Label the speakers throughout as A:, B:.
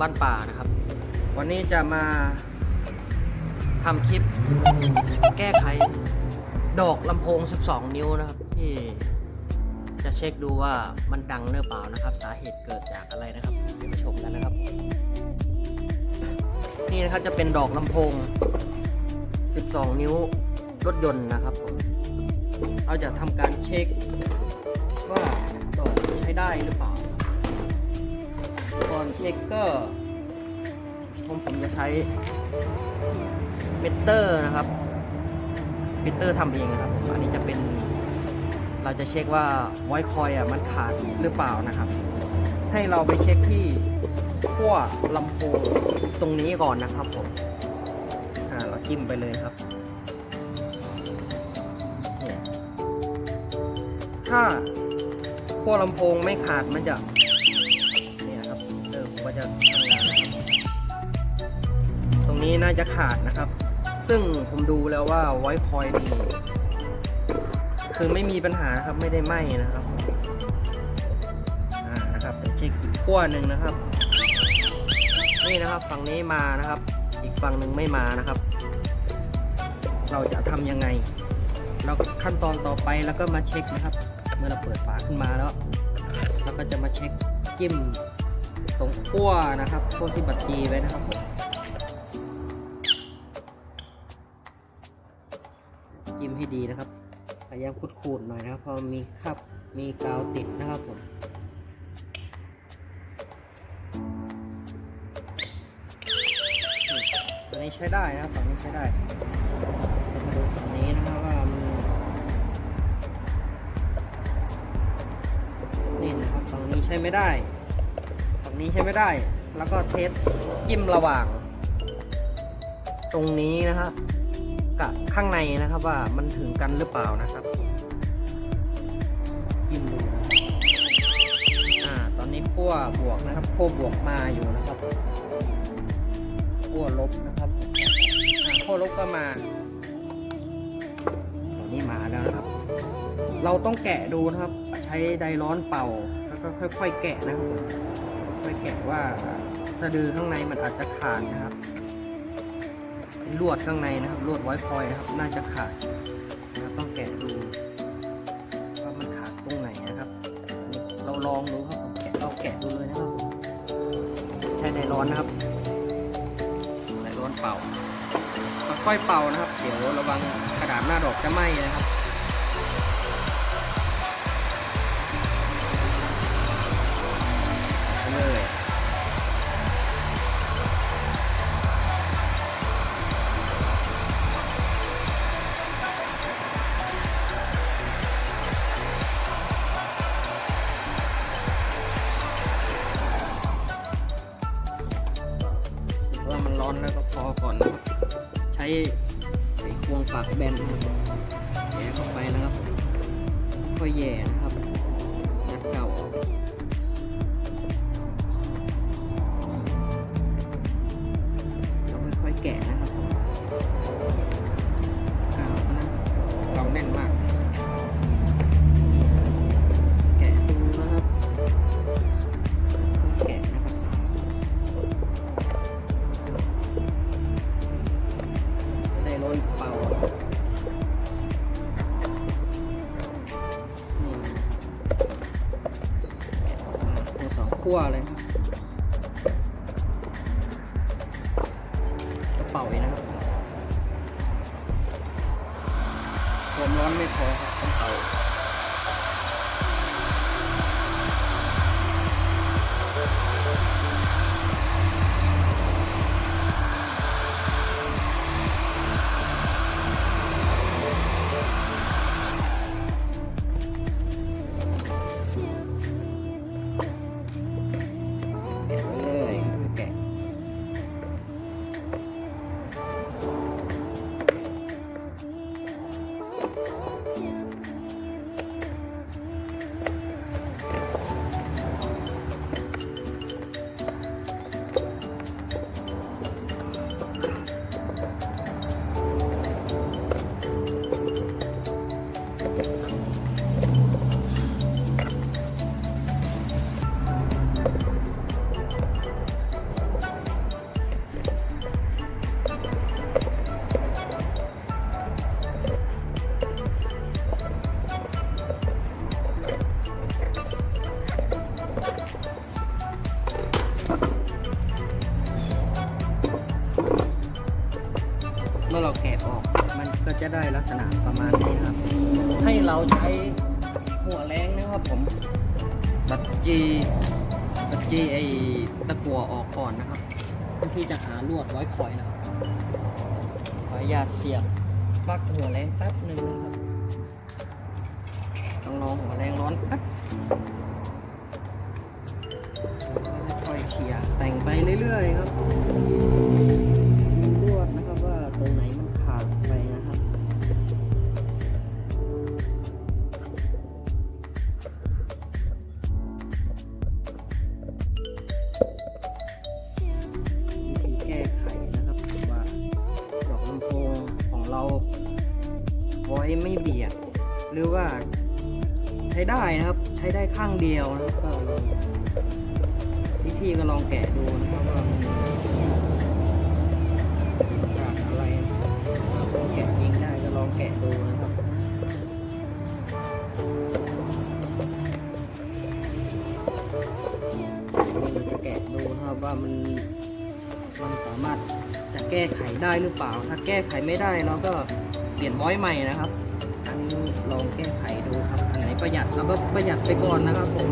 A: บ้านป่านะครับ วันนี้จะมาทำคลิปแก้ไขดอกลำโพง 12 นิ้วนะครับ ที่จะเช็คดูว่ามันดังหรือเปล่านะครับ สาเหตุเกิดจากอะไรนะครับเดี๋ยวไปชมกันนะครับ นี่นะครับจะเป็นดอกลำโพง 12 นิ้วรถยนต์นะครับผมเราจะทำการเช็คว่าดอกใช้ได้หรือเปล่า ก่อนเช็คก็ผมผมจะใช้เมเตอร์นะครับเมเตอร์ทำเองนะครับผมอันนี้จะเป็นเราจะเช็คว่าไวคอยอะมันขาดหรือเปล่านะครับ ให้เราไปเช็คที่ขั้วลำโพงตรงนี้ก่อนนะครับผมอ่าเราจิ้มไปเลยครับ ถ้าขั้วลำโพงไม่ขาดมันจะ เออผมก็จะทำงานตรงนี้น่าจะขาดนะครับ ซึ่งผมดูแล้วว่าไวคอยนี่คือไม่มีปัญหาครับไม่ได้ไหมนะครับอ่านะครับเดี๋ยวเช็คอีกขั้วหนึ่งนะครับ นี่นะครับฝั่งนี้มานะครับ อีกฝั่งหนึ่งไม่มานะครับ เราจะทำยังไง เราขั้นตอนต่อไปแล้วก็มาเช็คนะครับ เมื่อเราเปิดฝาขึ้นมาแล้ว เราก็จะมาเช็คจิ้ม ตรงขั้วนะครับขั้วที่บัตรจีไว้นะครับผมจิ้มให้ดีนะครับพยายามขูดๆหน่อยนะครับ เพราะมีคราบมีกาวติดนะครับผมตัวนี้ใช้ได้นะครับฝั่งนี้ใช้ได้เรามาดูฝั่งนี้นะครับว่ามันนี่นะครับฝั่งนี้ใช้ไม่ได้ ฝั่งนี้ใช้ไม่ได้ แล้วก็เทสจิ้มระหว่าง ตรงนี้นะครับ กับข้างในนะครับว่ามันถึงกันหรือเปล่านะครับจิ้มดูนะครับอ่าตอนนี้ขั้วบวกนะครับขั้วบวกมาอยู่นะครับขั้วลบนะครับอ่าขั้วลบก็มาตอนนี้มาแล้วนะครับ เราต้องแกะดูนะครับ ใช้ไดร้อนเป่าแล้วก็ค่อย ๆ แกะนะครับ ค่อยๆแกะว่าสะดือข้างในมันอาจจะขาดนะครับลวดข้างในนะครับลวดไว้คอยนะครับ น่าจะขาดนะครับต้องแกะดูว่ามันขาดตรงไหนนะครับ เราลองดูครับผมเราแกะดูเลยนะครับ ใช้ไดร้อนนะครับใส่ร้อนเป่าค่อยๆเป่านะครับ เดี๋ยวระวังกระดาษหน้าดอกจะไหม้นะครับ มันร้อนแล้วก็พอก่อน ใช้ไอ้ควงปากแบนแย่เข้าไปนะครับค่อยแย่นะครับ ตัวสองขั้วเลยครับกระเป๋าอีกนะครับความร้อนไม่พอครับต้องเอา จีไอตะกัวออกก่อนนะครับเพื่อที่จะหาลวดไว้คอยนะครับขออนุญาตเสียบปลั๊กหัวแรงแป๊บหนึ่งนะครับต้องรอหัวแรงร้อนแป๊บค่อยเคลียร์แต่งไปเรื่อยๆครับ ได้นะครับ ใช้ได้ข้างเดียวนะครับก็พี่ๆก็ลองแกะดูนะครับว่ามันจากอะไรแกะเองได้ก็ลองแกะดูนะครับจะแกะดูนะครับว่ามันมันสามารถจะแก้ไขได้หรือเปล่า ถ้าแก้ไขไม่ได้เราก็เปลี่ยนบอยใหม่นะครับอันนี้ลองแก้ไขดูครับ ประหยัดเราก็ประหยัดไปก่อนนะครับผม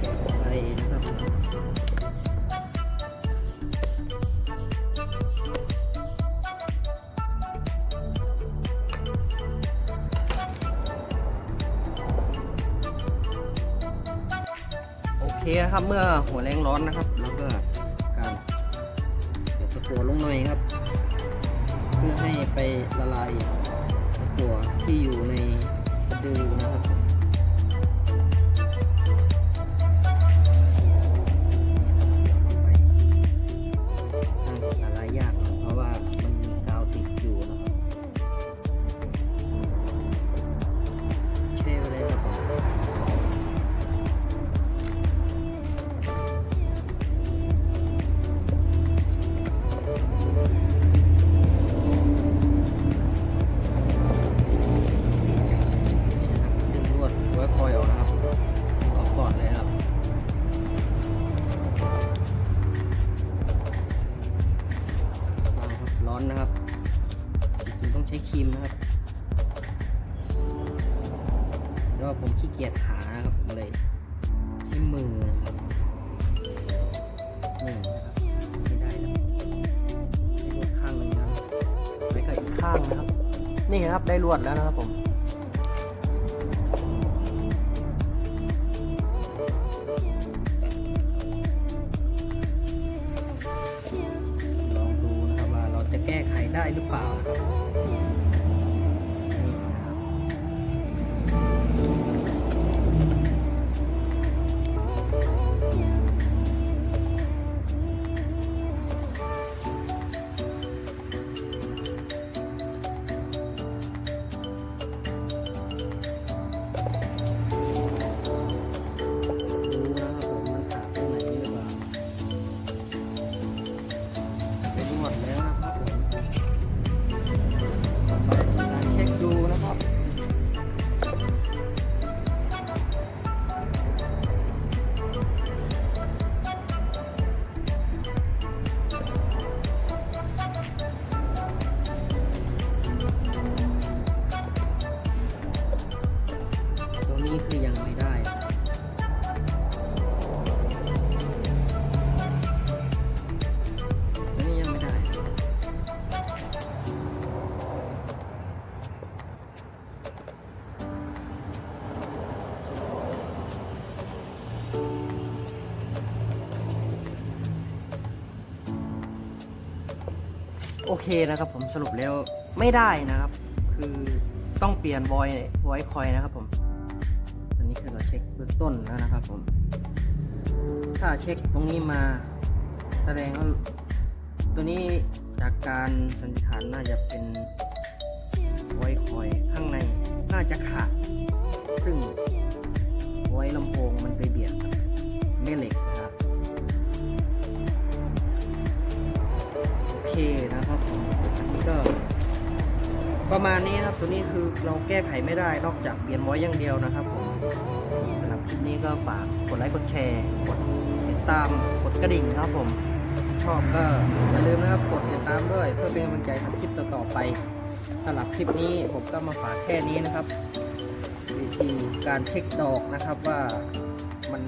A: แกะไปนะครับโอเคนะครับเมื่อหัวแรงร้อนนะครับ แล้วก็การเดี๋ยวตะกัวลงหน่อยครับ เพื่อให้ไปละลายตัวที่อยู่ในกระดูนะครับางนะครับ นี่ครับได้ลวดแล้วนะครับผม หมดแล้วนะครับผมต่อไปกาเช็คดูนะครับตัวนี้คือยังไม่ได้ โอเคนะครับผมสรุปแล้วไม่ได้นะครับ คือต้องเปลี่ยนบอยไวคอยนะครับผมตอนนี้คือเราเช็คเบื้องต้นแล้วนะครับผม ถ้าเช็คตรงนี้มาแสดงว่าตัวนี้จากการสันนิษฐานน่าจะเป็นไวคอยข้างในน่าจะขาด ประมาณนี้ครับตัวนี้คือเราแก้ไขไม่ได้นอกจากเปลี่ยนไว้อย่างเดียวนะครับผมสำหรับคลิปนี้ก็ฝากกดไลค์กดแชร์กดติดตามกดกระดิ่งนะครับผมชอบก็อย่าลืมนะครับกดติดตามด้วย เพื่อเป็นกำลังใจทำคลิปต่อๆไปสำหรับคลิปนี้ผมก็มาฝากแค่นี้นะครับ วิธีการเช็คดอกนะครับว่ามัน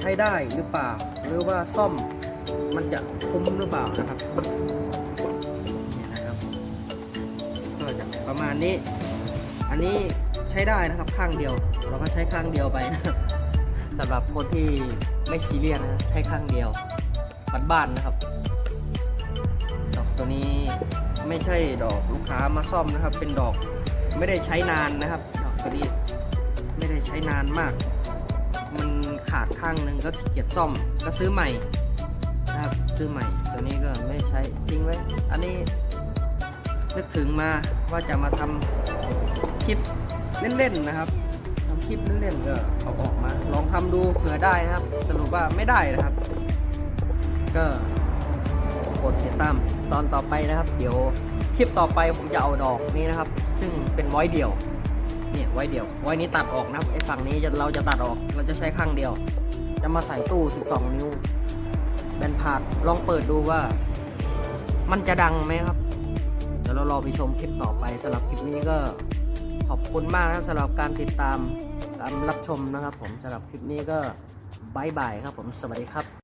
A: ใช้ได้หรือเปล่า หรือว่าซ่อมมันจะคุ้มหรือเปล่านะครับ จะประมาณนี้ อันนี้ใช้ได้นะครับข้างเดียว เราก็ใช้ข้างเดียวไปนะสำหรับคนที่ไม่ซีเรียสนะครับใช้ข้างเดียวบ้านๆนะครับดอกตัวนี้ไม่ใช่ดอกลูกค้ามาซ่อมนะครับ เป็นดอกไม่ได้ใช้นานนะครับดอกตัวนี้ไม่ได้ใช้นานมาก มันขาดข้างหนึ่งก็เกียจซ่อมก็ซื้อใหม่นะครับซื้อใหม่ตัวนี้ก็ไม่ใช้ทิ้งไว้ อันนี้ นึกถึงมาว่าจะมาทำคลิปเล่นๆนะครับทำคลิปเล่นๆก็เอาออกมา ลองทำดูเผื่อได้นะครับ สรุปว่าไม่ได้นะครับ ก็กดติดตามตอนต่อไปนะครับ เดี๋ยวคลิปต่อไปผมจะเอาดอกนี้นะครับ ซึ่งเป็นไว้เดี่ยวเนี่ยไว้เดี่ยว ไว้นี้ตัดออกนะครับไอ้ฝั่งนี้เราจะตัดออกเราจะใช้ข้างเดียว จะมาใส่ตู้ 12 นิ้วแบนพาดลองเปิดดูว่า มันจะดังไหมครับ เดี๋ยวเรารอไปชมคลิปต่อไปสำหรับคลิปนี้ก็ขอบคุณมากครับสำหรับการติดตามการรับชมนะครับผมสำหรับคลิปนี้ก็บายบายครับผมสวัสดีครับ